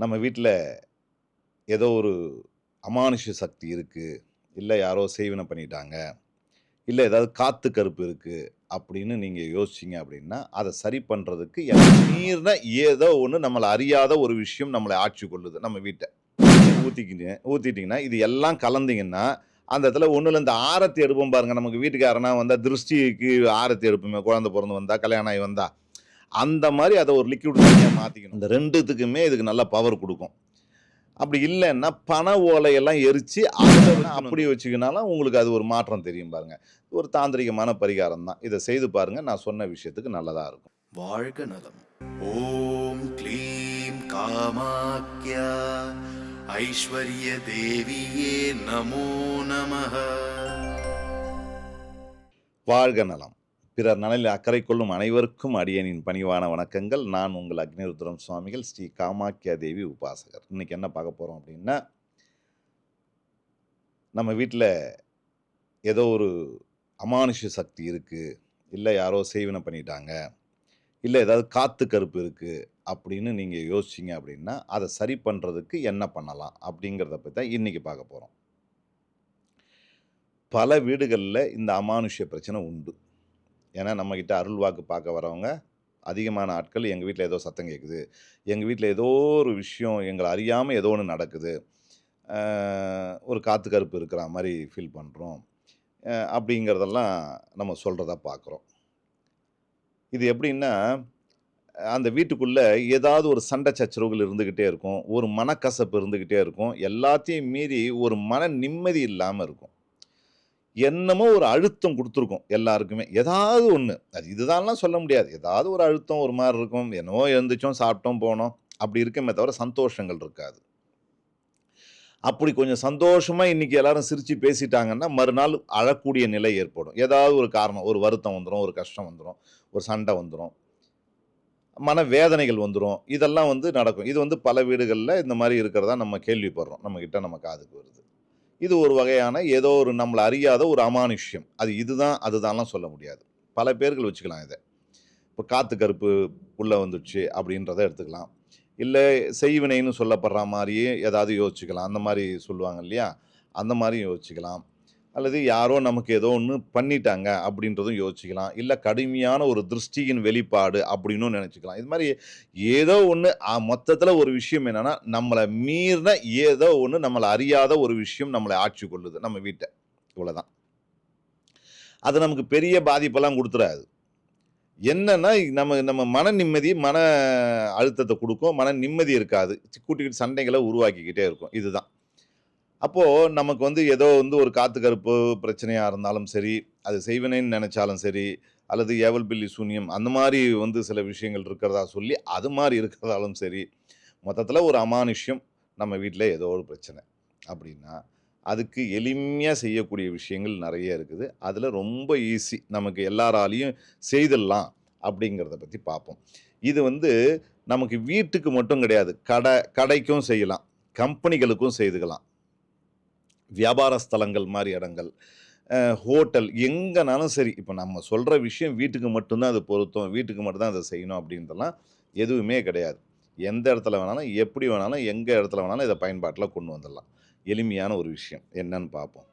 நம்ம வீட்டில் ஏதோ ஒரு அமானுஷ சக்தி இருக்குது இல்லை யாரோ செய்வினை பண்ணிட்டாங்க. இல்லை ஏதாவது காத்து கருப்பு இருக்குது அப்படின்னு நீங்கள் யோசிச்சிங்க அப்படின்னா அதை சரி பண்ணுறதுக்கு மீறின ஏதோ ஒன்று நம்மளை அறியாத ஒரு விஷயம் நம்மளை ஆட்சி கொள்ளுது நம்ம வீட்டை. ஊற்றிக்கிங்க ஊற்றிட்டிங்கன்னா இது எல்லாம் கலந்தீங்கன்னா அந்த இடத்துல ஒன்றுல இந்த ஆரத்தி எடுப்போம் பாருங்கள் நமக்கு வீட்டுக்காரனா வந்தால் திருஷ்டிக்கு ஆரத்தி எடுப்போமே. குழந்தை பிறந்து வந்தால் கல்யாணம் ஆகி வந்தால் அந்த மாதிரி அதை ஒரு லிக்விட் தனியாக மாற்றிக்கணும் இந்த ரெண்டுத்துக்குமே இதுக்கு நல்ல பவர் கொடுக்கும். அப்படி இல்லைன்னா பண ஓலையெல்லாம் எரித்து அதை அப்படி வச்சுக்கினாலும் உங்களுக்கு அது ஒரு மாற்றம் தெரியும் பாருங்க. ஒரு தாந்திரிகமான பரிகாரம் தான். இதை செய்து பாருங்க நான் சொன்ன விஷயத்துக்கு நல்லதாக இருக்கும். வாழ்க நலம். ஓம் க்ளீம் காமாக்யா. ஐஸ்வர்ய தேவியே நமோ நமः வாழ்க நலம். பிறர் நலனில் அக்கறை கொள்ளும் அனைவருக்கும் அடியனின் பணிவான வணக்கங்கள். நான் உங்கள் அக்னிருத்ரம் சுவாமிகள் ஸ்ரீ காமாக்கியா தேவி உபாசகர். இன்னைக்கு என்ன பார்க்க போகிறோம் அப்படின்னா நம்ம வீட்டில் ஏதோ ஒரு அமானுஷ சக்தி இருக்குது இல்லை யாரோ சேவனை பண்ணிட்டாங்க. இல்லை ஏதாவது காத்து கருப்பு இருக்குது அப்படின்னு நீங்கள் யோசிச்சிங்க அப்படின்னா அதை சரி பண்ணுறதுக்கு என்ன பண்ணலாம் அப்படிங்கிறத பற்றி தான் இன்றைக்கி பார்க்க போகிறோம் பல வீடுகளில் இந்த அமானுஷ்ய பிரச்சனை உண்டு. ஏன்னா நம்மக்கிட்ட அருள் வாக்கு பார்க்க வரவங்க அதிகமான ஆட்கள் எங்கள் வீட்டில் ஏதோ சத்தம் கேட்குது. எங்கள் வீட்டில் ஏதோ ஒரு விஷயம் எங்களை அறியாமல் ஏதோ ஒன்று நடக்குது. ஒரு காற்று கருப்பு இருக்கிற மாதிரி ஃபீல் பண்ணுறோம் அப்படிங்கிறதெல்லாம் நம்ம சொல்கிறதா பார்க்குறோம். இது எப்படின்னா அந்த வீட்டுக்குள்ளே ஏதாவது ஒரு சண்டை சச்சரவுகள் இருந்துக்கிட்டே இருக்கும். ஒரு மனக்கசப்பு இருந்துக்கிட்டே இருக்கும். எல்லாத்தையும் மீறி ஒரு மன நிம்மதி இல்லாமல் இருக்கும். என்னமோ ஒரு அழுத்தம் கொடுத்துருக்கும் எல்லாருக்குமே. ஏதாவது ஒன்று அது இதுதான்லாம் சொல்ல முடியாது. ஏதாவது ஒரு அழுத்தம் ஒரு மாதிரி இருக்கும். என்னவோ எழுந்துச்சோம் சாப்பிட்டோம் போனோம். அப்படி இருக்குமே தவிர சந்தோஷங்கள் இருக்காது. அப்படி கொஞ்சம் சந்தோஷமாக இன்றைக்கி எல்லாரும் சிரித்து பேசிட்டாங்கன்னா மறுநாள் அழக்கூடிய நிலை ஏற்படும். ஏதாவது ஒரு காரணம். ஒரு வருத்தம் வந்துடும் ஒரு கஷ்டம் வந்துடும் ஒரு சண்டை வந்துடும் மன வேதனைகள் வந்துடும் இதெல்லாம் வந்து நடக்கும். இது வந்து பல வீடுகளில் இந்த மாதிரி இருக்கிறதா நம்ம கேள்விப்படுறோம். நம்மக்கிட்ட நம்ம காதுக்கு வருது. இது ஒரு வகையான ஏதோ ஒரு நம்மளை அறியாத ஒரு அமானுஷ்யம். அது இதுதான் அதுதான்லாம் சொல்ல முடியாது. பல பேர்கள் வச்சுக்கலாம் இதை. இப்போ காத்து கருப்பு உள்ளே வந்துடுச்சு அப்படின்றத எடுத்துக்கலாம். இல்லை செய்வினைன்னு சொல்லப்படுற மாதிரியே ஏதாவது யோசிச்சுக்கலாம். அந்த மாதிரி சொல்லுவாங்க இல்லையா? அந்த மாதிரியும் யோசிச்சுக்கலாம். அல்லது யாரோ நமக்கு ஏதோ ஒன்று பண்ணிட்டாங்க அப்படின்றதும் யோசிக்கலாம் இல்லை கடுமையான ஒரு திருஷ்டியின் வெளிப்பாடு அப்படின்னும் நினச்சிக்கலாம். இது மாதிரி ஏதோ ஒன்று மொத்தத்தில் ஒரு விஷயம் என்னன்னா நம்மளை மீறின ஏதோ ஒன்று நம்மளை அறியாத ஒரு விஷயம் நம்மளை ஆட்சி கொள்ளுது நம்ம வீட்டை. இவ்வளோதான் அது நமக்கு பெரிய பாதிப்பெல்லாம் கொடுத்துறாது. என்னன்னா நம்ம நம்ம மன நிம்மதி மன அழுத்தத்தை கொடுக்கும் மன நிம்மதி இருக்காது. கூட்டிக்கிட்டு சண்டைகளை உருவாக்கிக்கிட்டே இருக்கும். இதுதான். அப்போது நமக்கு வந்து ஏதோ வந்து ஒரு காத்து கருப்பு பிரச்சனையாக இருந்தாலும் சரி அது செய்வனேன்னு நினச்சாலும் சரி அல்லது ஏவல் பில்லி சூன்யம் அந்த மாதிரி வந்து சில விஷயங்கள் இருக்கிறதா சொல்லி அது மாதிரி இருக்கிறதாலும் சரி மொத்தத்தில் ஒரு அமானுஷ்யம் நம்ம வீட்டில் ஏதோ ஒரு பிரச்சனை அப்படின்னா அதுக்கு எளிமையாக செய்யக்கூடிய விஷயங்கள் நிறைய இருக்குது. அதில் ரொம்ப ஈஸி நமக்கு எல்லாராலையும் செய்திடலாம் அப்படிங்கிறத பற்றி பார்ப்போம். இது வந்து நமக்கு வீட்டுக்கு மட்டும் கிடையாது கடை கடைக்கும் செய்யலாம் கம்பெனிகளுக்கும் செய்துக்கலாம். வியாபார ஸ்தலங்கள் மாதிரி இடங்கள் ஹோட்டல் எங்கேனாலும் சரி இப்போ நம்ம சொல்கிற விஷயம் வீட்டுக்கு மட்டும்தான் அது பொருத்தம் வீட்டுக்கு மட்டும்தான் அதை செய்யணும் அப்படின்றலாம் எதுவுமே கிடையாது. எந்த இடத்துல வேணாலும் எப்படி வேணாலும் எங்கே இடத்துல வேணாலும் இதை பயன்பாட்டில் கொண்டு வந்துடலாம். எளிமையான ஒரு விஷயம் என்னன்னு பார்ப்போம்.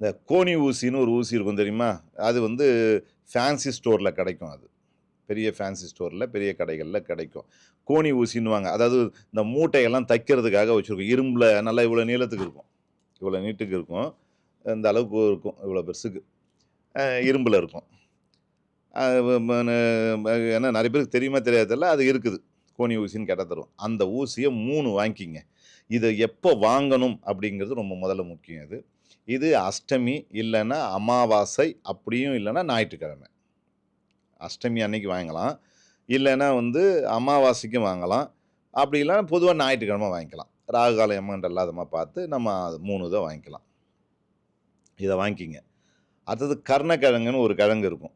இந்த கோணி ஊசின்னு ஒரு ஊசி இருக்கும் தெரியுமா? அது வந்து ஃபேன்சி ஸ்டோரில் கிடைக்கும் அது. பெரிய ஃபேன்சி ஸ்டோரில் பெரிய கடைகளில் கிடைக்கும். கோணி ஊசின்னுவாங்க. அதாவது இந்த மூட்டையெல்லாம் தைக்கிறதுக்காக வச்சுருக்கோம். இரும்பில் நல்லா இவ்வளோ நீளத்துக்கு இருக்கும். இவ்வளோ நீட்டுக்கு இருக்கும். இந்த அளவுக்கு இருக்கும். இவ்வளோ பெருசுக்கு. இரும்பில் இருக்கும். ஏன்னா நிறைய பேருக்கு தெரியுமா தெரியாததில்ல அது இருக்குது. கோணி ஊசின்னு கேட்டால் தரும் அந்த ஊசியை மூணு வாங்கிக்கிங்க. இதை எப்போ வாங்கணும் அப்படிங்கிறது ரொம்ப முதல்ல முக்கியம் இது. இது அஷ்டமி இல்லைன்னா அமாவாசை அப்படியும் இல்லைன்னா ஞாயிற்றுக்கிழமை. அஷ்டமி அன்னைக்கு வாங்கலாம். இல்லைன்னா வந்து அமாவாசைக்கும் வாங்கலாம். அப்படி இல்லைன்னா பொதுவாக ஞாயிற்றுக்கிழமை வாங்கிக்கலாம். ராகுகால எமௌண்ட் இல்லாதமாக பார்த்து நம்ம மூணு இதை வாங்கிக்கலாம். இதை வாங்கிக்கிங்க. அடுத்தது கர்ணக்கிழங்குன்னு ஒரு கிழங்கு இருக்கும்.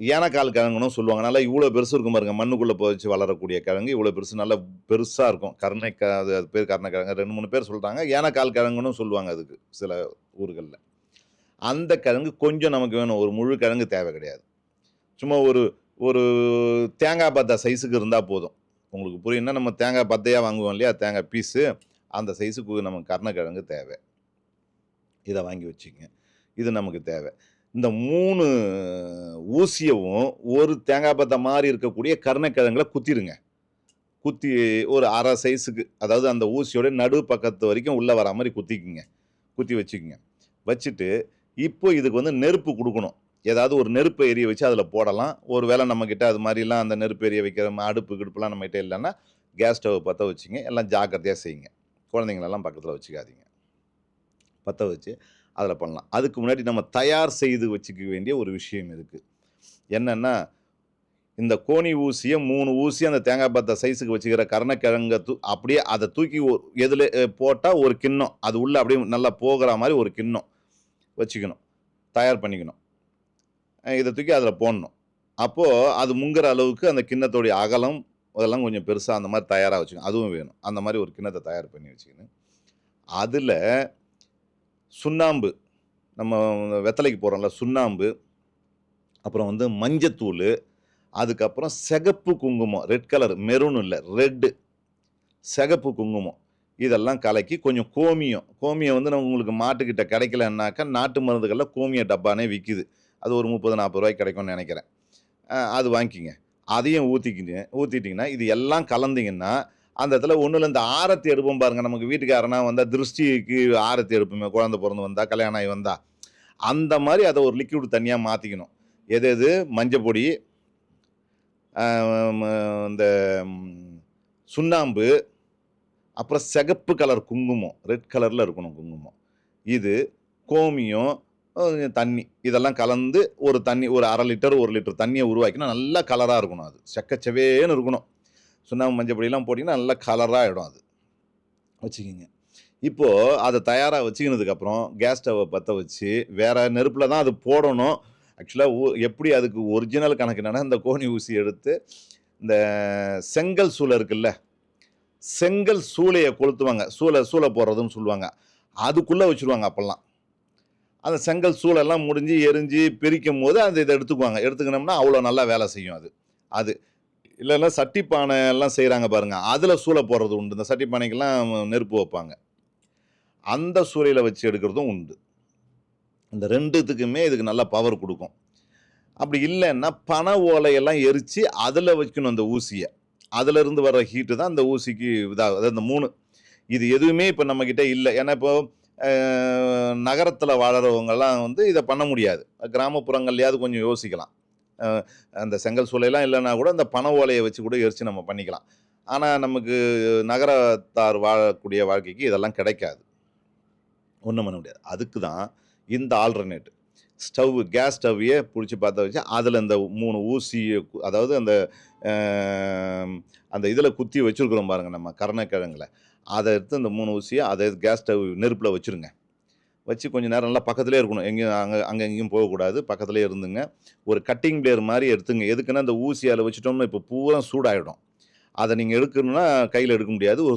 ஏனக்கால் கிழங்குன்னு சொல்லுவாங்க. நல்லா இவ்வளோ பெருசு இருக்கும் பாருங்க. மண்ணுக்குள்ளே போச்சு வளரக்கூடிய கிழங்கு. இவ்வளோ பெருசு நல்லா பெருசாக இருக்கும். கருணை க அது அது பேர் கருணைக்கிழங்கு. ரெண்டு மூணு பேர் சொல்கிறாங்க ஏனக்கால் கிழங்குன்னு சொல்லுவாங்க அதுக்கு சில ஊர்களில். அந்த கிழங்கு கொஞ்சம் நமக்கு வேணும். ஒரு முழு கிழங்கு தேவை கிடையாது. சும்மா ஒரு ஒரு தேங்காய் பத்தா சைஸுக்கு இருந்தால் போதும். உங்களுக்கு புரியும்னா நம்ம தேங்காய் பத்தையாக வாங்குவோம் இல்லையா? தேங்காய் பீஸு அந்த சைஸுக்கு நம்ம கருணக்கிழங்கு தேவை. இதை வாங்கி வச்சுக்கங்க இது நமக்கு தேவை. இந்த மூணு ஊசியவும் ஒரு தேங்காய் பத்தை மாதிரி இருக்கக்கூடிய கருணக்கிழங்குல குத்திடுங்க. குத்தி ஒரு அரை சைஸுக்கு அதாவது அந்த ஊசியோட நடு பக்கத்து வரைக்கும் உள்ளே வர மாதிரி குத்திக்குங்க. குத்தி வச்சுக்கோங்க. வச்சுட்டு இப்போ இதுக்கு வந்து நெருப்பு கொடுக்கணும். ஏதாவது ஒரு நெருப்பு எரிய வச்சு அதில் போடலாம். ஒரு வேளை நம்மக்கிட்ட அது மாதிரிலாம் அந்த நெருப்பு எரிய வைக்கிற ம- அடுப்பு கிடுப்புலாம் நம்மகிட்ட இல்லைன்னா கேஸ் ஸ்டவ் பற்ற வச்சுங்க. எல்லாம் ஜாக்கிரதையாக செய்யுங்க. குழந்தைங்களெல்லாம் பக்கத்தில் வச்சுக்காதீங்க. பற்ற வச்சு அதில் பண்ணலாம். அதுக்கு முன்னாடி நம்ம தயார் செய்து வச்சுக்க வேண்டிய ஒரு விஷயம் இருக்குது என்னென்னா இந்த கோணி ஊசியை மூணு ஊசி அந்த தேங்காய் பத்தை சைஸுக்கு வச்சுக்கிற கருணக்கிழங்க தூ அப்படியே அதை தூக்கி எதில் போட்டால் ஒரு கிண்ணம். அது உள்ளே அப்படியே நல்லா போகிற மாதிரி ஒரு கிண்ணம் வச்சுக்கணும். தயார் பண்ணிக்கணும். இதை தூக்கி அதில் போடணும். அப்போது அது முங்குற அளவுக்கு அந்த கிண்ணத்தோடைய அகலம் அதெல்லாம் கொஞ்சம் பெருசாக அந்த மாதிரி தயாராக வச்சுக்கணும். அதுவும் வேணும். அந்த மாதிரி ஒரு கிண்ணத்தை தயார் பண்ணி வச்சுக்கணும். அதில் சுண்ணாம்பு நம்ம வெத்தலைக்கு போகிறோம்ல சுண்ணாம்பு அப்புறம் வந்து மஞ்சத்தூள் அதுக்கப்புறம் சிகப்பு குங்குமம் ரெட் கலர் மெரூன் இல்லை ரெட்டு சிகப்பு குங்குமம். இதெல்லாம் கலக்கி கொஞ்சம் கோமியம். கோமியம் வந்து நம்ம உங்களுக்கு மாட்டுக்கிட்ட கிடைக்கலன்னாக்கா நாட்டு மருந்துகளில் கோமிய டப்பானே விற்கிது அது ஒரு முப்பது நாற்பது ரூபாய்க்கு கிடைக்கும்னு நினைக்கிறேன். அது வாங்கிக்கிங்க. அதையும் ஊற்றிக்கிங்க ஊற்றிட்டிங்கன்னா இது எல்லாம் கலந்தீங்கன்னா அந்த இடத்துல ஒன்றுல இந்த ஆரத்தி எடுப்போம் பாருங்கள் நமக்கு வீட்டுக்காரனா வந்தால் திருஷ்டிக்கு ஆரத்தி எடுப்போமே குழந்தை பிறந்து வந்தால் கல்யாணம் ஆகி வந்தால் அந்த மாதிரி அதை ஒரு லிக்விட் தனியாக மாற்றிக்கணும் எது எது? மஞ்சள் பொடி இந்த சுண்ணாம்பு அப்புறம் சிகப்பு கலர் குங்குமம் ரெட் கலரில் இருக்கணும் குங்குமம். இது கோமியம் தண்ணி இதெல்லாம் கலந்து ஒரு தண்ணி ஒரு அரை லிட்டர் ஒரு லிட்டர் தண்ணியை உருவாக்கினா நல்லா கலராக இருக்கணும் அது. செக்கச்சவேன்னு இருக்கணும். சுண்ணாம்பு மஞ்சள் பொடியெல்லாம் போட்டிங்கன்னா நல்லா கலராக ஆகிடும் அது. வச்சுக்கிங்க. இப்போது அதை தயாராக வச்சுக்கினதுக்கப்புறம் கேஸ் ஸ்டவ்வை பற்ற வச்சு வேறு நெருப்பில் தான் அது போடணும். ஆக்சுவலாக எப்படி அதுக்கு ஒரிஜினல் கணக்கு என்னென்னா இந்த கோணி ஊசி எடுத்து இந்த செங்கல் சூளை இருக்குல்ல செங்கல் சூளையை கொளுத்துவாங்க. சூளை சூளை போடுறதுன்னு சொல்லுவாங்க. அதுக்குள்ளே வச்சுருவாங்க அப்போல்லாம். அந்த செங்கல் சூழெல்லாம் முடிஞ்சு எரிஞ்சு பிரிக்கும் போது அந்த இதை எடுத்துக்குவாங்க. எடுத்துக்கினோம்னா அவ்வளோ நல்லா வேலை செய்யும் அது. அது இல்லைன்னா சட்டி பானை எல்லாம் செய்கிறாங்க பாருங்கள் அதில் சூளை போடுறது உண்டு. இந்த சட்டி பானைக்கெல்லாம் நெருப்பு வைப்பாங்க. அந்த சூளையில் வச்சு எடுக்கிறதும் உண்டு. இந்த ரெண்டுத்துக்குமே இதுக்கு நல்லா பவர் கொடுக்கும். அப்படி இல்லைன்னா பனை ஓலையெல்லாம் எரித்து அதில் வைக்கணும் அந்த ஊசியை. அதிலிருந்து வர ஹீட்டு தான் அந்த ஊசிக்கு இதாகும். அதாவது இந்த மூணு. இது எதுவுமே இப்போ நம்மக்கிட்ட இல்லை. ஏன்னா இப்போ நகரத்தில் வாழறவங்கெல்லாம் வந்து இதை பண்ண முடியாது. கிராமப்புறங்கள்லையாவது கொஞ்சம் யோசிக்கலாம். அந்த செங்கல் சூளையெல்லாம் இல்லைன்னா கூட அந்த பனை ஓலையை வச்சு கூட எரித்து நம்ம பண்ணிக்கலாம். ஆனால் நமக்கு நகரத்தார் வாழக்கூடிய வாழ்க்கைக்கு இதெல்லாம் கிடைக்காது. ஒன்றும் பண்ண முடியாது. அதுக்கு தான் இந்த ஆல்டர்னேட் ஸ்டவ் கேஸ் ஸ்டவ்வையே பிடிச்சி பார்த்த வச்சு அதில் இந்த மூணு ஊசியை அதாவது அந்த அந்த இதில் குத்தி வச்சுருக்குறோம் பாருங்கள் நம்ம கருணக்கிழங்குல. அதை எடுத்து இந்த மூணு ஊசியை அதை கேஸ் ஸ்டவ் நெருப்பில் வச்சுருங்க. வச்சு கொஞ்சம் நேரம் நல்லா பக்கத்துலேயே இருக்கணும். எங்கேயும் அங்கே அங்கே எங்கேயும் போகக்கூடாது. பக்கத்துலேயே இருந்துங்க. ஒரு கட்டிங் பிளேயர் மாதிரி எடுத்துங்க. எதுக்குன்னா அந்த ஊசியால் வச்சுட்டோம்னா இப்போ பூரா சூடாகிடும் அதை நீங்கள் எடுக்கணும்னா கையில் எடுக்க முடியாது. ஒரு